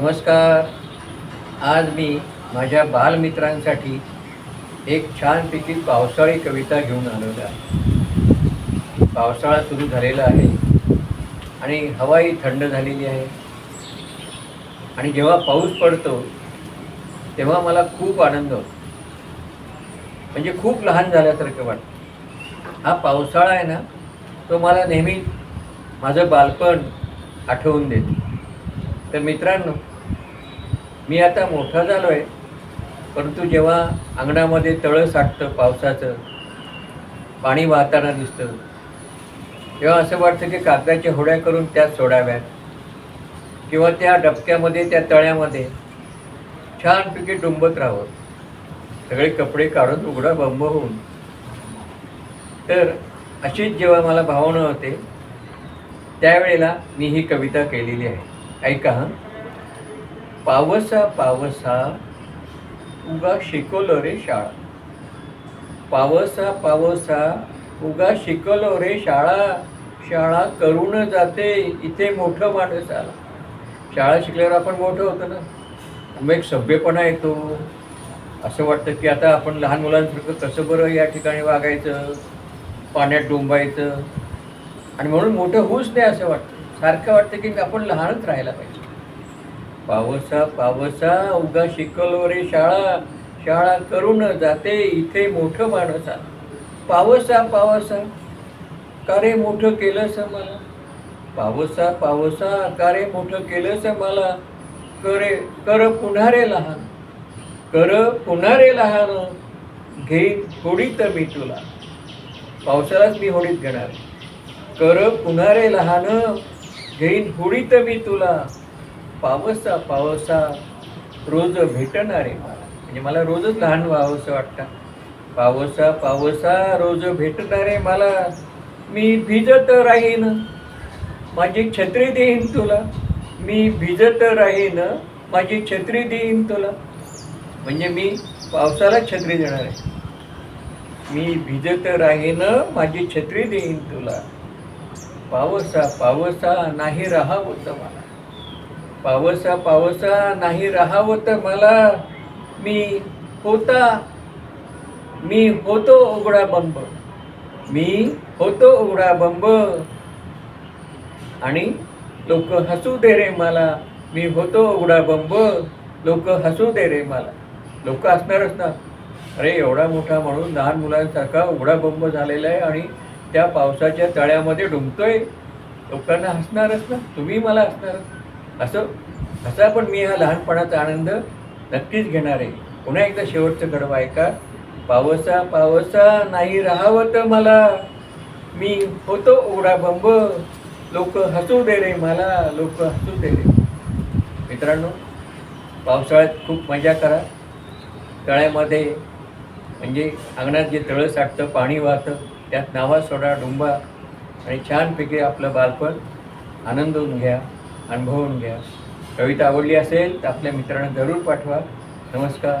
नमस्कार. आज मी माझ्या बालमित्रांसाठी एक छानपैकी पावसाळी कविता घेऊन आलेलो आहे. पावसाळा सुरू झालेला आहे आणि हवाही थंड झालेली आहे. आणि जेव्हा पाऊस पडतो तेव्हा मला खूप आनंद होतो. म्हणजे खूप लहान झाल्यासारखं वाटतं. हा पावसाळा आहे ना तो मला नेहमी माझं बालपण आठवून देतो. तर मित्रांनो मी आता मोठा झालो आहे परंतु जेव्हा अंगणामध्ये तळं साठतं पावसाचं पाणी वाहताना दिसतं तेव्हा असं वाटतं की कागदाच्या होड्या करून त्यात सोडाव्यात किंवा त्या डबक्यामध्ये त्या तळ्यामध्ये छानपैकी डुंबत राहावं. सगळे कपडे काढून उघडा बंब होऊन. तर अशीच जेव्हा मला भावना होते त्यावेळेला मी ही कविता केलेली आहे. ऐका पावसा पावसा उगा शिकवलं रे शाळा. पावसा पावसा उगा शिकवलं रे शाळा. शाळा करून जाते इथे मोठं माणूस आला शाळा शिकल्यावर आपण मोठं होतो ना. मग एक सभ्यपणा येतो असं वाटतं की आता आपण लहान मुलांसारखं कसं बरं या ठिकाणी वागायचं पाण्यात डोंबायचं. आणि म्हणून मोठं होऊच नाही असं वाटतं. सारखं वाटतं की आपण लहानच राहायला पाहिजे. पावसा पावसा उगा शिकलवरे शाळा शाळा करून जाते इथे मोठं माणूस पावसा पावसा का रे मोठं केलंस मला? पावसा पावसा का रे मोठं केलंस मला? करे कर पुन्हा रे लहान कर पुन्हा रे लहान घेईन होडीत मी तुला. पावसाळाच मी होडीत घेणार. कर पुन्हा रे लहान घेईन होडीत मी तुला. पावसा पावसा रोज भेटणारे मला. म्हणजे मला रोजच लहान व्हावंसं वाटतं. पावसा पावसा रोज भेटणारे मला. मी भिजत राहीन. माझी छत्री देईन तुला. मी भिजत राहीन. माझी छत्री देईन तुला. म्हणजे मी पावसाला छत्री देणार आहे. मी भिजत राहीन. माझी छत्री देईन तुला. पावसा पावसा नाही राहावं मला. पावसा पावसा नाही राहावत मला. मी होता मी होतो उघडा बंब. मी होतो उघडा बंब. आणि लोक हसू दे रे मला. मी होतो उघडा बंब. लोक हसू दे रे मला. लोक असणारच ना. अरे एवढा मोठा म्हणून लहान मुलांसारखा उघडा बंब झालेला आहे आणि त्या पावसाच्या तळ्यामध्ये डुंबतोय लोकांना हसणारच ना. तुम्ही मला हसणारच. असं असा पण मी हा लहानपणाचा आनंद नक्कीच घेणार आहे. पुन्हा एकदा शेवटचं कडवं ऐका. पावसा पावसा नाही राहावत मला. मी होतो ओढा बंब लोक हसू दे रे मला. लोक हसू दे रे. मित्रांनो पावसाळ्यात खूप मजा करा. तळ्यामध्ये म्हणजे अंगणात जे तळं साठतं पाणी वाहतं त्यात नावा सोडा डुंबा आणि छानपैकी आपलं बालपण आनंदून घ्या अनुभवून घ्या. कविता आवडली असेल तर आपल्या मित्रांना जरूर पाठवा. नमस्कार.